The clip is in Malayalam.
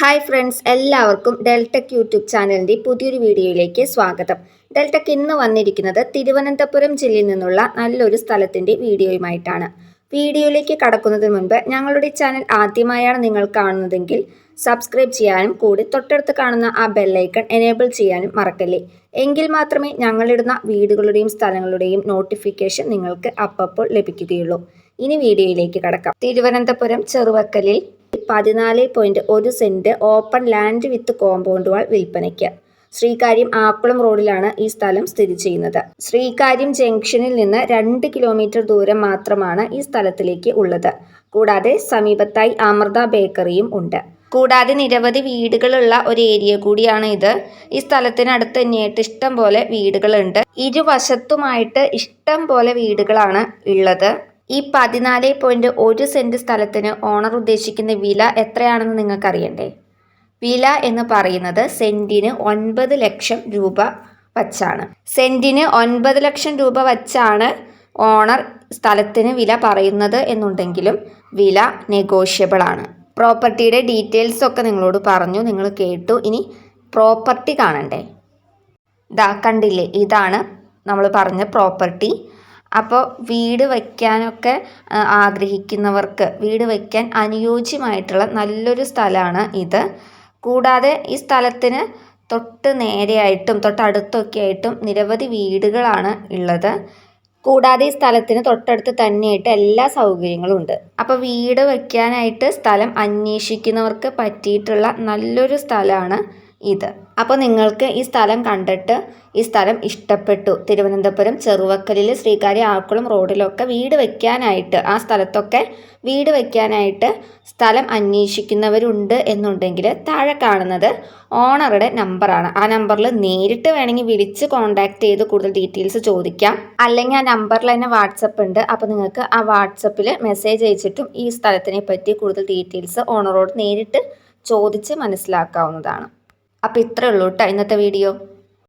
ഹായ് ഫ്രണ്ട്സ് എല്ലാവർക്കും ഡെൽടെക് യൂട്യൂബ് ചാനലിന്റെ പുതിയൊരു വീഡിയോയിലേക്ക് സ്വാഗതം. ഡെൽടെക് ഇന്ന് വന്നിരിക്കുന്നത് തിരുവനന്തപുരം ജില്ലയിൽ നിന്നുള്ള നല്ലൊരു സ്ഥലത്തിന്റെ വീഡിയോയുമായിട്ടാണ്. വീഡിയോയിലേക്ക് കടക്കുന്നതിന് മുൻപ് ഞങ്ങളുടെ ചാനൽ ആദ്യമായാണ് നിങ്ങൾ കാണുന്നതെങ്കിൽ സബ്സ്ക്രൈബ് ചെയ്യാനും കൂടി തൊട്ടടുത്ത് കാണുന്ന ആ ബെല്ലൈക്കൺ എനേബിൾ ചെയ്യാനും മറക്കല്ലേ. എങ്കിൽ മാത്രമേ ഞങ്ങളിടുന്ന വീടുകളുടെയും സ്ഥലങ്ങളുടെയും നോട്ടിഫിക്കേഷൻ നിങ്ങൾക്ക് അപ്പപ്പോൾ ലഭിക്കുകയുള്ളൂ. ഇനി വീഡിയോയിലേക്ക് കടക്കാം. തിരുവനന്തപുരം ചെറുവക്കലിൽ പതിനാല് പോയിന്റ് ഒരു cent open land with compound wall വിൽപ്പനയ്ക്ക്. ശ്രീകാര്യം ആക്കുളം റോഡിലാണ് ഈ സ്ഥലം സ്ഥിതി ചെയ്യുന്നത്. ശ്രീകാര്യം ജംഗ്ഷനിൽ നിന്ന് രണ്ട് കിലോമീറ്റർ ദൂരം മാത്രമാണ് ഈ സ്ഥലത്തിലേക്ക് ഉള്ളത്. കൂടാതെ സമീപത്തായി അമൃത ബേക്കറിയും ഉണ്ട്. കൂടാതെ നിരവധി വീടുകളുള്ള ഒരു ഏരിയ കൂടിയാണ് ഇത്. ഈ സ്ഥലത്തിനടുത്ത് തന്നെയായിട്ട് ഇഷ്ടം പോലെ വീടുകളുണ്ട്. ഇരുവശത്തുമായിട്ട് ഇഷ്ടം പോലെ വീടുകളാണ് ഉള്ളത്. ഈ പതിനാല് പോയിന്റ് ഒരു സെന്റ് സ്ഥലത്തിന് ഓണർ ഉദ്ദേശിക്കുന്ന വില എത്രയാണെന്ന് നിങ്ങൾക്കറിയണ്ടേ? വില എന്ന് പറയുന്നത് സെന്റിന് ഒൻപത് ലക്ഷം രൂപ വച്ചാണ്. സെന്റിന് ഒൻപത് ലക്ഷം രൂപ വച്ചാണ് ഓണർ സ്ഥലത്തിന് വില പറയുന്നത് എന്നുണ്ടെങ്കിലും വില നെഗോഷ്യബിൾ ആണ്. പ്രോപ്പർട്ടിയുടെ ഡീറ്റെയിൽസ് ഒക്കെ നിങ്ങളോട് പറഞ്ഞു നിങ്ങൾ കേട്ടു. ഇനി പ്രോപ്പർട്ടി കാണണ്ടേ? ഇതാ കണ്ടില്ലേ ഇതാണ് നമ്മൾ പറഞ്ഞ പ്രോപ്പർട്ടി. അപ്പോൾ വീട് വയ്ക്കാനൊക്കെ ആഗ്രഹിക്കുന്നവർക്ക് വീട് വയ്ക്കാൻ അനുയോജ്യമായിട്ടുള്ള നല്ലൊരു സ്ഥലമാണ് ഇത്. കൂടാതെ ഈ സ്ഥലത്തിന് തൊട്ട് നേരെയായിട്ടും തൊട്ടടുത്തൊക്കെ ആയിട്ടും നിരവധി വീടുകളാണ് ഉള്ളത്. കൂടാതെ ഈ സ്ഥലത്തിന് തൊട്ടടുത്ത് തന്നെയായിട്ട് എല്ലാ സൗകര്യങ്ങളും ഉണ്ട്. അപ്പോൾ വീട് വയ്ക്കാനായിട്ട് സ്ഥലം അന്വേഷിക്കുന്നവർക്ക് പറ്റിയിട്ടുള്ള നല്ലൊരു സ്ഥലമാണ് ഇത്. അപ്പോൾ നിങ്ങൾക്ക് ഈ സ്ഥലം കണ്ടിട്ട് ഈ സ്ഥലം ഇഷ്ടപ്പെട്ടു. തിരുവനന്തപുരം ചെറുവക്കലിൽ ശ്രീകാര്യ ആക്കുളം റോഡിലൊക്കെ വീട് വയ്ക്കാനായിട്ട് ആ സ്ഥലത്തൊക്കെ വീട് വയ്ക്കാനായിട്ട് സ്ഥലം അന്വേഷിക്കുന്നവരുണ്ട് എന്നുണ്ടെങ്കിൽ താഴെ കാണുന്നത് ഓണറുടെ നമ്പറാണ്. ആ നമ്പറിൽ നേരിട്ട് വേണമെങ്കിൽ വിളിച്ച് കോൺടാക്ട് ചെയ്ത് കൂടുതൽ ഡീറ്റെയിൽസ് ചോദിക്കാം. അല്ലെങ്കിൽ ആ നമ്പറിൽ തന്നെ വാട്സപ്പ് ഉണ്ട്. അപ്പോൾ നിങ്ങൾക്ക് ആ വാട്സപ്പിൽ മെസ്സേജ് അയച്ചിട്ടും ഈ സ്ഥലത്തിനെ പറ്റി കൂടുതൽ ഡീറ്റെയിൽസ് ഓണറോട് നേരിട്ട് ചോദിച്ച് മനസ്സിലാക്കാവുന്നതാണ്. അപ്പോൾ ഇത്രയേ ഉള്ളൂ കേട്ടോ ഇന്നത്തെ വീഡിയോ.